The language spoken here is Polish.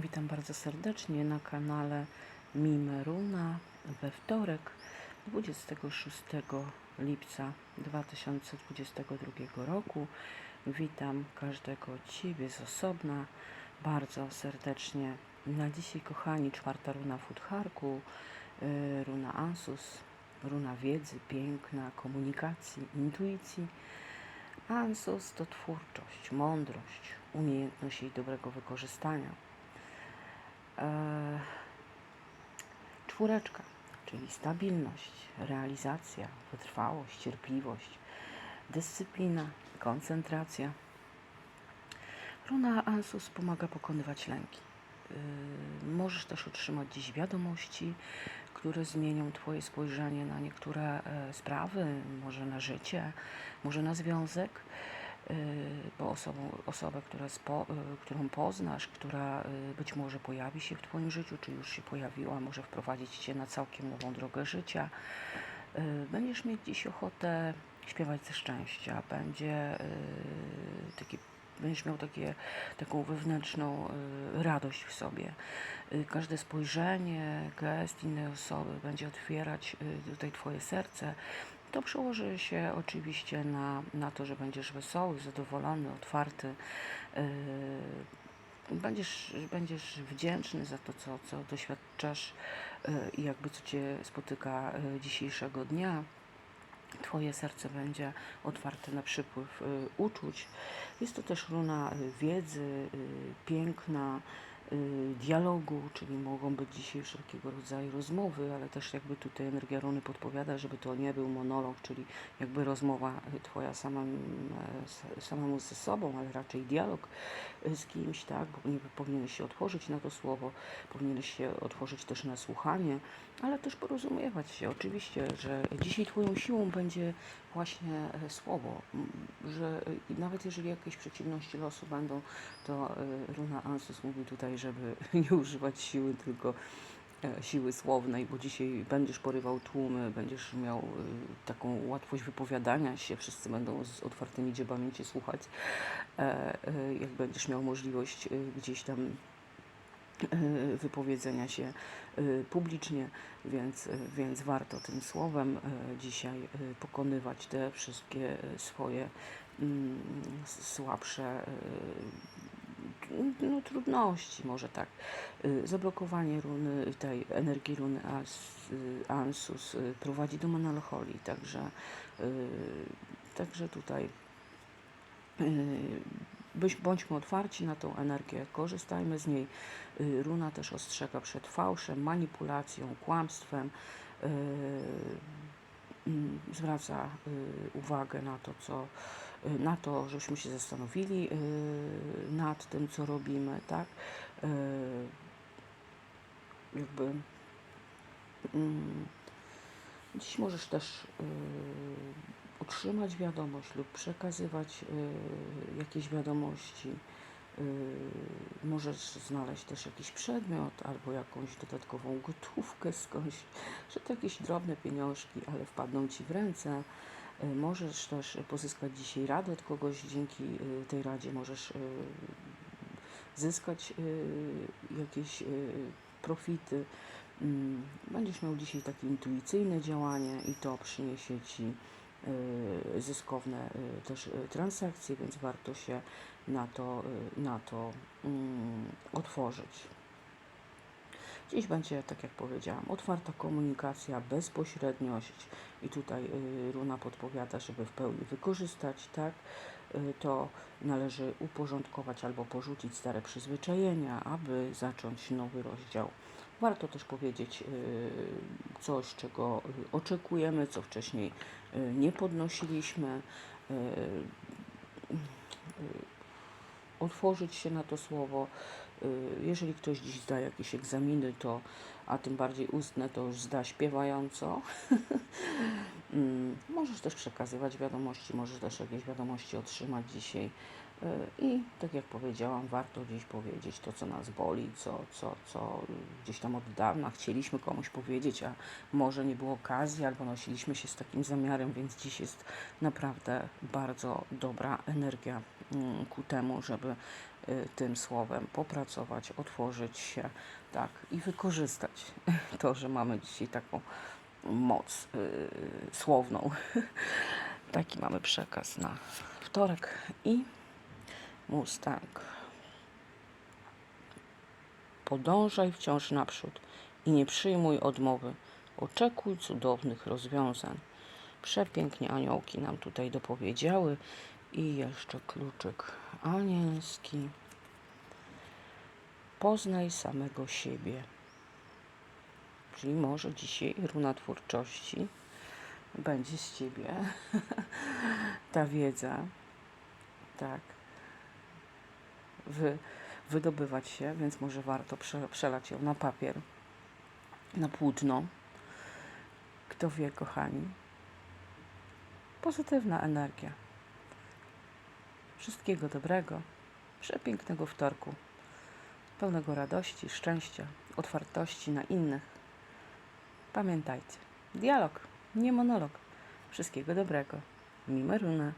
Witam bardzo serdecznie na kanale Mime Runa we wtorek 26 lipca 2022 roku. Witam każdego Ciebie z osobna bardzo serdecznie. Na dzisiaj, kochani, czwarta runa Futharku, y, runa Ansus, runa wiedzy, piękna, komunikacji, intuicji. Ansus to twórczość, mądrość, umiejętność jej dobrego wykorzystania. E, Czwóreczka, czyli stabilność, realizacja, wytrwałość, cierpliwość, dyscyplina, koncentracja. Runa Ansus pomaga pokonywać lęki. Yy, Możesz też otrzymać dziś wiadomości, które zmienią Twoje spojrzenie na niektóre e, sprawy, może na życie, może na związek, bo osobą, osobę, która spo, yy, którą poznasz, która yy, być może pojawi się w Twoim życiu, czy już się pojawiła, może wprowadzić Cię na całkiem nową drogę życia. Będziesz mieć dziś ochotę śpiewać ze szczęścia, będzie taki będziesz miał takie, taką wewnętrzną y, radość w sobie. Y, każde spojrzenie, gest innej osoby będzie otwierać y, tutaj Twoje serce. To przełoży się oczywiście na, na to, że będziesz wesoły, zadowolony, otwarty. Będziesz, będziesz wdzięczny za to, co, co doświadczasz i jakby co Cię spotyka dzisiejszego dnia. Twoje serce będzie otwarte na przypływ y, uczuć. Jest to też runa y, wiedzy, y, piękna, dialogu, czyli mogą być dzisiaj wszelkiego rodzaju rozmowy, ale też jakby tutaj energia runy podpowiada, żeby to nie był monolog, czyli jakby rozmowa y, Twoja samym, e, samemu ze sobą, ale raczej dialog y, z kimś, tak, bo nie powinieneś się otworzyć na to słowo, powinieneś się otworzyć też na słuchanie, ale też porozumiewać się. Oczywiście, że dzisiaj Twoją siłą będzie właśnie e, słowo, że e, nawet jeżeli jakieś przeciwności losu będą, to Runa Ansus mówi tutaj, żeby nie używać siły, tylko e, siły słownej, bo dzisiaj będziesz porywał tłumy, będziesz miał e, taką łatwość wypowiadania się, wszyscy będą z otwartymi dziebami Cię słuchać, e, e, jak będziesz miał możliwość e, gdzieś tam wypowiedzenia się e, publicznie, więc, więc warto tym słowem dzisiaj pokonywać te wszystkie swoje mm, słabsze no, trudności, może tak. Y, Zablokowanie runy, tej energii runy y, Ansus y, prowadzi do menalcholii, także, także tutaj bądźmy otwarci na tą energię, korzystajmy z niej. Runa też ostrzega przed fałszem, manipulacją, kłamstwem. mm, Zwraca uwagę na to, co na to, żebyśmy się zastanowili y, nad tym, co robimy, tak? Y, Jakby mm, Dziś możesz też y, otrzymać wiadomość lub przekazywać y, jakieś wiadomości. Y, możesz znaleźć też jakiś przedmiot albo jakąś dodatkową gotówkę skądś, że to jakieś drobne pieniążki, ale wpadną ci w ręce. Y, możesz też pozyskać dzisiaj radę od kogoś, dzięki y, tej radzie możesz y, zyskać jakieś profity. Mm, Będziesz miał dzisiaj takie intuicyjne działanie i to przyniesie Ci zyskowne też transakcje, więc warto się na to, na to mm, otworzyć. Dziś będzie, tak jak powiedziałam, otwarta komunikacja, bezpośredniość i tutaj y, Runa podpowiada, żeby w pełni wykorzystać, tak, y, to należy uporządkować albo porzucić stare przyzwyczajenia, aby zacząć nowy rozdział. Warto też powiedzieć y, coś, czego oczekujemy, co wcześniej nie podnosiliśmy. Otworzyć się na to słowo. Y, Jeżeli ktoś dziś zda jakieś egzaminy, to, a tym bardziej ustne, to już zda śpiewająco. Mm, Możesz też przekazywać wiadomości, możesz też jakieś wiadomości otrzymać dzisiaj. I tak jak powiedziałam, warto gdzieś powiedzieć to, co nas boli, co, co, co gdzieś tam od dawna chcieliśmy komuś powiedzieć, a może nie było okazji, albo nosiliśmy się z takim zamiarem, więc dziś jest naprawdę bardzo dobra energia mm, ku temu, żeby y, tym słowem popracować, otworzyć się, tak, i wykorzystać to, że mamy dzisiaj taką moc y, słowną. Taki mamy przekaz na wtorek i Mustang. Podążaj wciąż naprzód i nie przyjmuj odmowy. Oczekuj cudownych rozwiązań. Przepięknie aniołki nam tutaj dopowiedziały. I jeszcze kluczyk anielski. Poznaj samego siebie. Czyli może dzisiaj runa twórczości będzie z ciebie ta wiedza. Tak wy, wydobywać się, więc może warto prze, przelać ją na papier, na płótno. Kto wie, kochani. Pozytywna energia. Wszystkiego dobrego, przepięknego wtorku, pełnego radości, szczęścia, otwartości na innych. Pamiętajcie, dialog, nie monolog. Wszystkiego dobrego. Mimeruna.